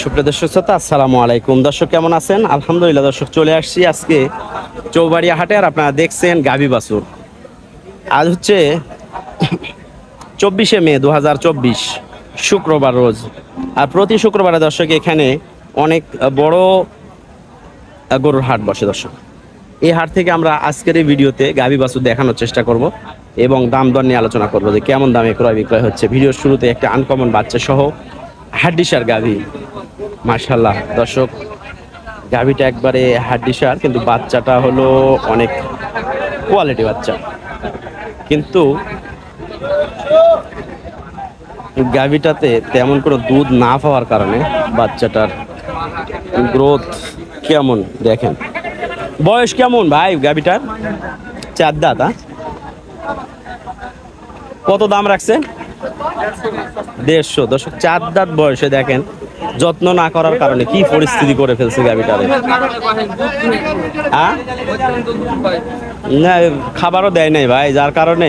সুপ্রিয় দর্শক শ্রোতা, আসসালামু আলাইকুম। দর্শক, কেমন আছেন? আলহামদুলিল্লাহ দর্শক, চলে আসছি আজকে চৌবাড়িয়া হাটে আর আপনারা দেখছেন গাভী বাসুর আজ হচ্ছে চব্বিশে মে দু হাজার চব্বিশ, শুক্রবার রোজ। আর প্রতি শুক্রবারে দর্শক, এখানে অনেক বড় গরুর হাট বসে দর্শক। এই হাট থেকে আমরা আজকের এই ভিডিওতে গাভী বাছুর দেখানোর চেষ্টা করব এবং দাম দর নিয়ে আলোচনা করব যে কেমন দামে ক্রয় বিক্রয় হচ্ছে। ভিডিওর শুরুতে একটা আনকমন বাচ্চা সহ হাড্ডিসার গাভী। মার্শাল্লাহ দর্শক, গাভীটা একবারে হাড্ডিসার, কিন্তু বাচ্চাটা হলো অনেক কোয়ালিটি বাচ্চা। কিন্তু গাভীটাতে তেমন কোনো দুধ না পাওয়ার কারণে বাচ্চাটার গ্রোথ কেমন দেখেন? বয়স কেমন ভাই গাভীটার? চার দাঁত? কত দাম রাখছে? দেড়শো। দশক চার দাঁত বয়সে দেখেন, যত্ন না করার কারণে কি পরিস্থিতি করে ফেলছে গাভীটারে। না, খাবারও দেয় নাই ভাই, যার কারণে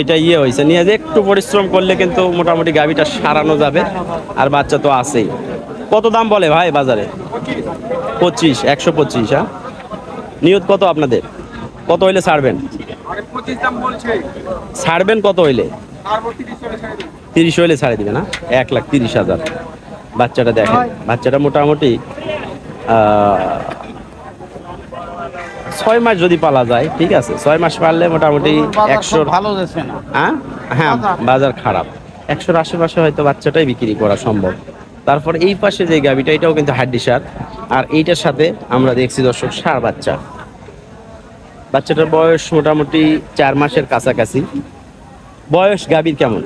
এটা ইয়ে হয়েছে। নিয়ে যে একটু পরিশ্রম করলে কিন্তু মোটামুটি গাভীটা সারানো যাবে, আর বাচ্চা তো আছেই। কত দাম বলে ভাই বাজারে? পঁচিশ, একশো পঁচিশ হ্যাঁ নিয়ত কত আপনাদের? কত হইলে ছাড়বেন? ছাড়বেন কত হইলে? তিরিশ হইলে ছাড়ে দিবে। না? এক লাখ তিরিশ হাজার। বাচ্চাটা দেখেন বাচ্চাটা মোটামুটি ছয় মাস যদি পালা যায় ঠিক আছে? ছয় মাস পারলে মোটামুটি একশো ভালো হ্যাঁ? হ্যাঁ বাজার খারাপ। একশোর আশেপাশে হয়তো বাচ্চাটাই বিক্রি করা সম্ভব। তারপর এই পাশে যে গাবিটা এটাও কিন্তু হাড্ডি সার। আর এইটার সাথে আমরা দেখছি দর্শক সার বাচ্চা। বাচ্চাটার বয়স মোটামুটি চার মাসের কাছাকাছি। বয়স গাবির কেমন?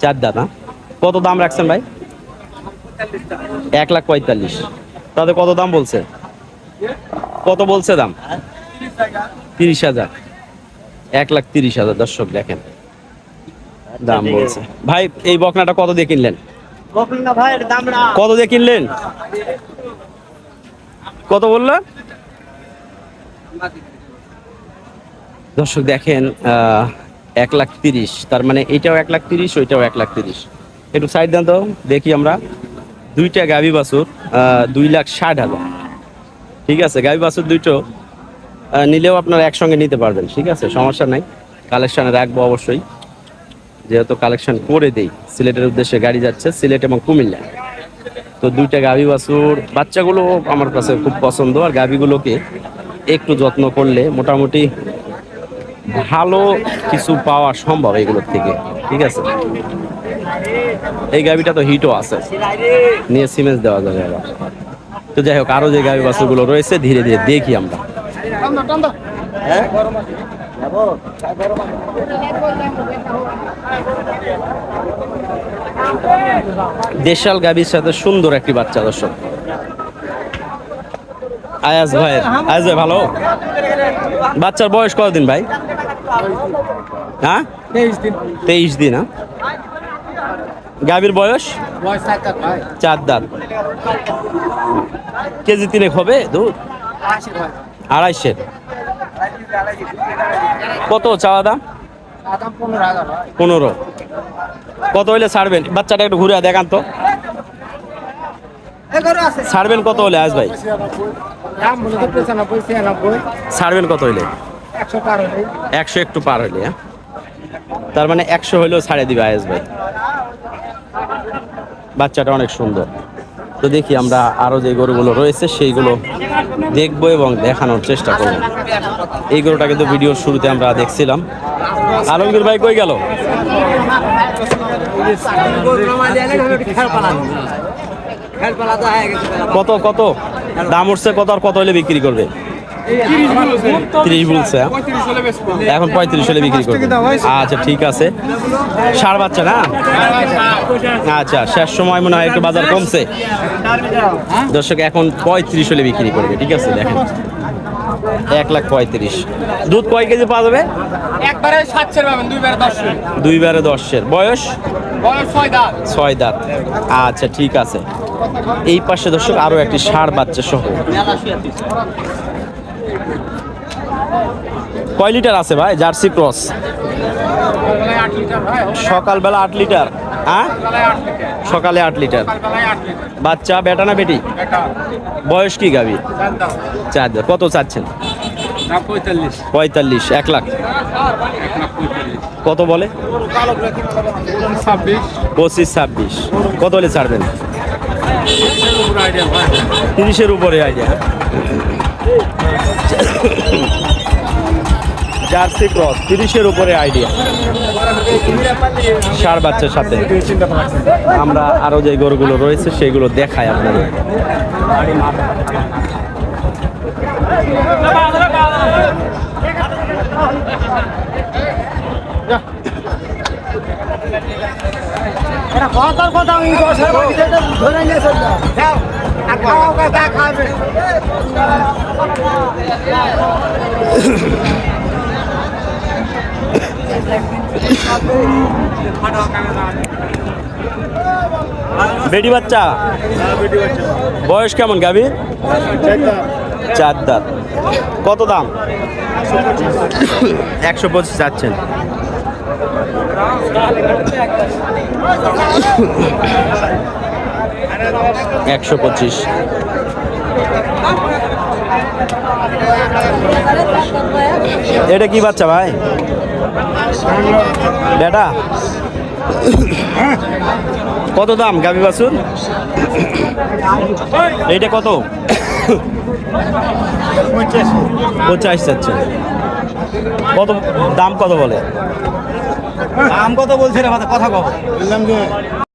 চার দাদা কত দাম রাখছেন ভাই? এক লাখ পঁয়তাল্লিশ। তাদের কত দাম বলছে? কত বলছে দাম? তিরিশ হাজার। এক লাখ তিরিশ হাজার দর্শক দেখেন। দাম বলছে। ভাই এই বকনাটা কত দিয়ে কিনলেন? কত দিয়ে কিনলেন? কত বলল? দর্শক দেখেন আহ, এক লাখ তিরিশ। তার মানে এইটাও এক লাখ তিরিশ, ওইটাও এক লাখ তিরিশ। একটু সাইড দেন তো, দেখি আমরা। দুইটা গাভী বাছুর দুই লাখ ষাট হাজার। ঠিক আছে, গাভী বাছুর দুইটো নিলেও আপনারা একসঙ্গে নিতে পারবেন, ঠিক আছে? সমস্যা নাই। কালেকশানে রাখব অবশ্যই। যেহেতু কালেকশন করে দেই, সিলেটের উদ্দেশ্যে গাড়ি যাচ্ছে, সিলেট এবং কুমিল্লা। তো দুইটা গাভী বাছুর, বাচ্চাগুলো আমার কাছে খুব পছন্দ, আর গাভীগুলোকে একটু যত্ন করলে মোটামুটি ভালো কিছু পাওয়া সম্ভব এগুলোর থেকে, ঠিক আছে? এই গাভিটা তো হিটও আছে। নিয়ে সিমেন্স দেওয়া যাবে আবার। তো যাই হোক, আরও যে গাভি বাছুরগুলো রয়েছে, ধীরে ধীরে দেখি আমরা। দেশাল গাবির সাথে সুন্দর একটি বাচ্চা, দর্শক। আয়াজ ভাই আয়াজ ভাই, ভালো? বাচ্চার বয়স কতদিন ভাই? হ্যাঁ? তেইশ দিন। তেইশ দিন হ্যাঁ? গাভীর বয়স? চার দাঁত। কেজি তিনেক হবে দুধ? আড়াইশের কত চাওয়া দাম? পনেরো কত হইলে ছাড়বেন? বাচ্চাটা একটু ঘুরে দেখান তো। ছাড়বেন কত হলে আজ ভাই? ছাড়বেন কত হইলে? একশো একটু পার হইলে হ্যাঁ? তার মানে একশো হইলেও ছাড়ে দিবে আয়েস ভাই। বাচ্চাটা অনেক সুন্দর। তো দেখি আমরা আরও যে গরুগুলো রয়েছে, সেইগুলো দেখব এবং দেখানোর চেষ্টা করব। এই গরুটা কিন্তু ভিডিওর শুরুতে আমরা দেখছিলাম। আলমগীর ভাই কই গেল? কত কত? দাম উঠছে কত আর কত হলে বিক্রি করবে? তিরিশ বলছে? এখন পঁয়ত্রিশ হলে বিক্রি করবে। আচ্ছা ঠিক আছে। সার বাচ্চা না? আচ্ছা শেষ সময় মনে হয় একটু বাজার কমছে। দর্শক এখন পঁয়ত্রিশ হলে বিক্রি করবে ঠিক আছে দেখেন। এক লাখ পঁয়ত্রিশ। দুধ কয় কেজি পাওয়া যাবে? একবারে সাতশের পাবেন দুইবারে দশশো দুই বারে দশের বয়স? বয়স ছয় দাঁত। ছয় দাঁত। আচ্ছা ঠিক আছে। এই পাশে দর্শক আরও একটি ষাঁড় বাচ্চা সহ। কয় লিটার আছে ভাই? Jersey cross. সকালবেলা আট লিটার। হ্যাঁ? সকালে আট লিটার। বাচ্চা, বেটা না বেটি? বয়স কি গাবি? চার কত চাচ্ছেন? পঁয়তাল্লিশ, এক লাখ। কত বলে? পঁচিশ, ছাব্বিশ। কত হলে ছাড়বেন? তিরিশের উপরে আইডিয়া। জার্সি ক্রস, তিরিশের উপরে আইডিয়া। সার বাচ্চার সাথে। আমরা আরও যে গরুগুলো রয়েছে, সেগুলো দেখাই আপনাদের। বেটি বাচ্চা? বয়স কেমন গাবি চার দাঁত কত দাম? একশো পঁচিশ যাচ্ছেন। একশো পঁচিশ। এটা কি বাচ্চা ভাই? বেটা? কত দাম গাবি বাছুর? এইটা কত? পঞ্চাশ চাচ্ছে কত দাম কত বলে? দাম কত বলছে রে? কথা কব